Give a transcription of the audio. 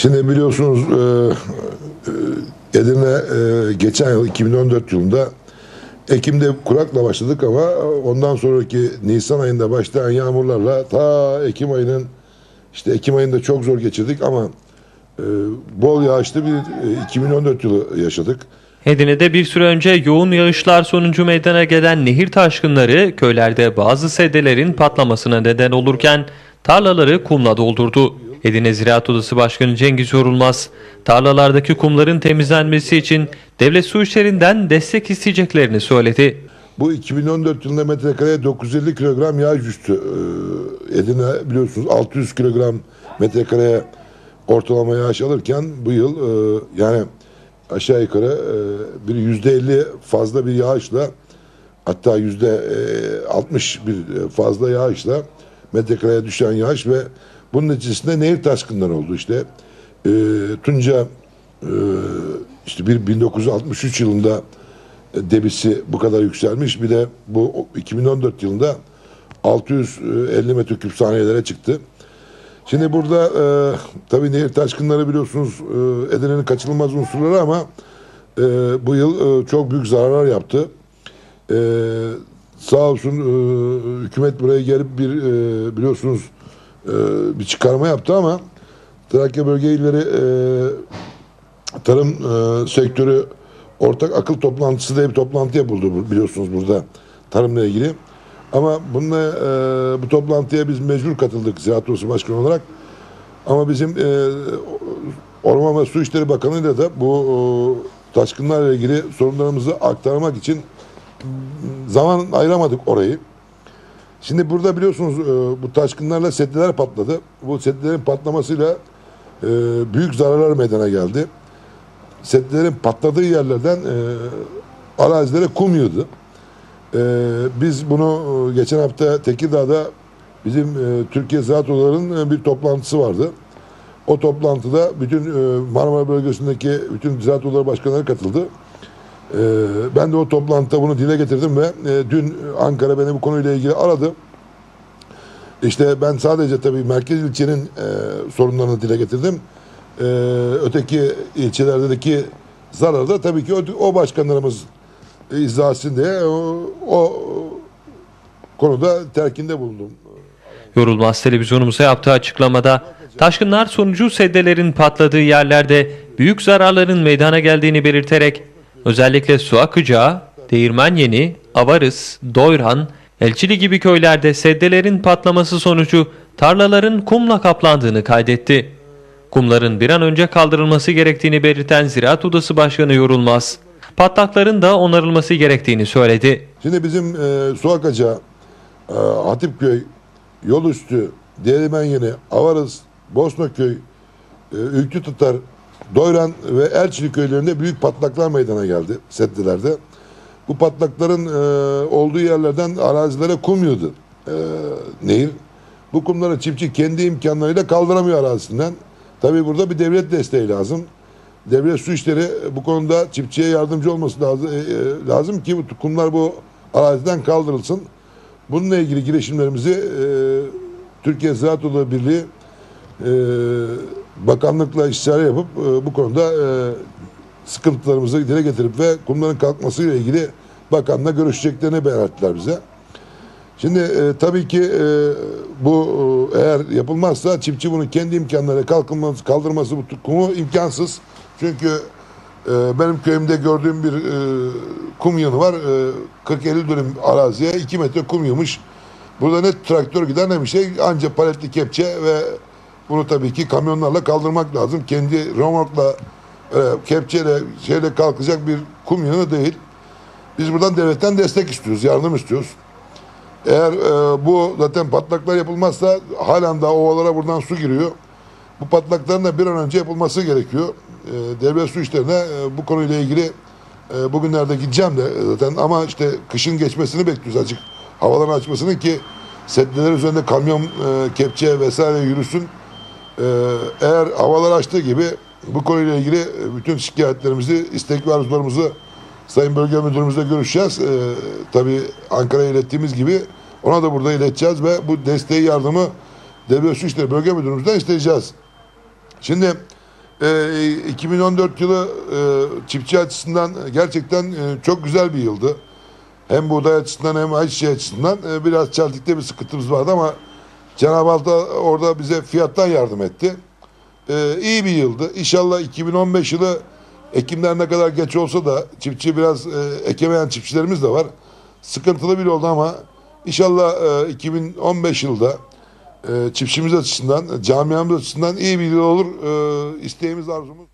Şimdi biliyorsunuz e, e, Edirne e, geçen yıl 2014 yılında Ekim'de kurakla başladık ama ondan sonraki Nisan ayında başlayan yağmurlarla ta Ekim ayının işte Ekim ayında çok zor geçirdik ama bol yağışlı bir e, 2014 yılı yaşadık. Edirne'de bir süre önce yoğun yağışlar sonucu meydana gelen nehir taşkınları köylerde bazı seddelerin patlamasına neden olurken tarlaları kumla doldurdu. Edirne Ziraat Odası Başkanı Cengiz Yorulmaz, tarlalardaki kumların temizlenmesi için devlet su işlerinden destek isteyeceklerini söyledi. Bu 2014 yılında metrekareye 950 kilogram yağış düştü. Ee, Edirne biliyorsunuz 600 kilogram metrekareye ortalama yağış alırken bu yıl e, yani aşağı yukarı e, bir yüzde 50 fazla bir yağışla hatta yüzde e, 60 bir fazla yağışla metrekareye düşen yağış ve bunun neticesinde nehir taşkınları oldu işte. E, Tunca e, işte bir 1963 yılında debisi bu kadar yükselmiş. Bir de bu 2014 yılında 650 metreküp saniyelere çıktı. Şimdi burada e, tabii nehir taşkınları biliyorsunuz e, Edirne'nin kaçınılmaz unsurları ama e, bu yıl e, çok büyük zararlar yaptı. E, sağ olsun e, hükümet buraya gelip bir e, biliyorsunuz e, bir çıkarma yaptı ama Trakya Bölge İlleri e, tarım e, sektörü ortak akıl toplantısı diye bir toplantı yapıldı biliyorsunuz burada tarımla ilgili. Ama bununla e, bu toplantıya biz mecbur katıldık Ziraat Odası Başkanı olarak. Ama bizim e, Orman ve Su İşleri Bakanı'yla da bu e, taşkınlarla ilgili sorunlarımızı aktarmak için zaman ayıramadık orayı. Şimdi burada biliyorsunuz e, bu taşkınlarla setteler patladı. Bu settelerin patlamasıyla e, büyük zararlar meydana geldi setlerin patladığı yerlerden e, arazilere kum yığdı. Biz bunu geçen hafta Tekirdağ'da bizim Türkiye Ziraat Odaları'nın bir toplantısı vardı. O toplantıda bütün Marmara bölgesindeki bütün ziraat odaları başkanları katıldı. E, ben de o toplantıda bunu dile getirdim ve e, dün Ankara beni bu konuyla ilgili aradı. İşte ben sadece tabii merkez ilçenin e, sorunlarını dile getirdim. E, öteki ilçelerdeki zararı da tabii ki o, başkanlarımız etsin diye o, o konuda terkinde bulundum. Yorulmaz televizyonumuza yaptığı açıklamada taşkınlar sonucu seddelerin patladığı yerlerde büyük zararların meydana geldiğini belirterek özellikle su akacağı, Değirmen Yeni, Avarız, Doyran, Elçili gibi köylerde seddelerin patlaması sonucu tarlaların kumla kaplandığını kaydetti. Kumların bir an önce kaldırılması gerektiğini belirten Ziraat Odası Başkanı Yorulmaz, patlakların da onarılması gerektiğini söyledi. Şimdi bizim e, su akacağı, e, Hatipköy, Yolüstü, Değirmen Yeni, Avarız, Bosnaköy, e, Ülkü Tutar, Doyran ve Elçili köylerinde büyük patlaklar meydana geldi settelerde. Bu patlakların e, olduğu yerlerden arazilere kum yığdı e, nehir. Bu kumları çiftçi kendi imkanlarıyla kaldıramıyor arazisinden. Tabii burada bir devlet desteği lazım. Devlet su işleri bu konuda çiftçiye yardımcı olması lazım, e, e, lazım ki bu kumlar bu araziden kaldırılsın. Bununla ilgili girişimlerimizi e, Türkiye Ziraat Odaları Birliği e, bakanlıkla istişare yapıp e, bu konuda e, sıkıntılarımızı dile getirip ve kumların kalkmasıyla ilgili bakanla görüşeceklerini beyan ettiler bize. Şimdi e, tabii ki e, bu e, eğer yapılmazsa çiftçi bunu kendi imkanlarıyla kalkınması, kaldırması bu kumu imkansız. Çünkü e, benim köyümde gördüğüm bir e, kum yığını var. E, 40-50 dönüm araziye 2 metre kum yığmış. Burada ne traktör gider ne bir şey ancak paletli kepçe ve bunu tabii ki kamyonlarla kaldırmak lazım. Kendi remorkla e, kepçeyle şeyle kalkacak bir kum yığını değil. Biz buradan devletten destek istiyoruz, yardım istiyoruz. Eğer e, bu zaten patlaklar yapılmazsa halen daha ovalara buradan su giriyor. Bu patlakların da bir an önce yapılması gerekiyor. E, devlet su işlerine e, bu konuyla ilgili e, bugünlerde gideceğim de zaten ama işte kışın geçmesini bekliyoruz açık. Havaların açmasını ki setneler üzerinde kamyon, e, kepçe vesaire yürüsün. E, eğer havalar açtığı gibi bu konuyla ilgili e, bütün şikayetlerimizi, istek ve arzularımızı Sayın Bölge Müdürümüzle görüşeceğiz. Ee, tabii Ankara'ya ilettiğimiz gibi ona da burada ileteceğiz ve bu desteği yardımı Devlet Su Bölge Müdürümüzden isteyeceğiz. Şimdi e, 2014 yılı e, çiftçi açısından gerçekten e, çok güzel bir yıldı. Hem buğday açısından hem ayçiçeği açısından e, biraz çeltikte bir sıkıntımız vardı ama Cenab-ı Hak da orada bize fiyattan yardım etti. E, iyi bir yıldı. İnşallah 2015 yılı Ekimler ne kadar geç olsa da çiftçi biraz e, ekemeyen çiftçilerimiz de var. Sıkıntılı bir oldu ama inşallah e, 2015 yılda e, çiftçimiz açısından, camiamız açısından iyi bir yıl olur. E, isteğimiz, arzumuz.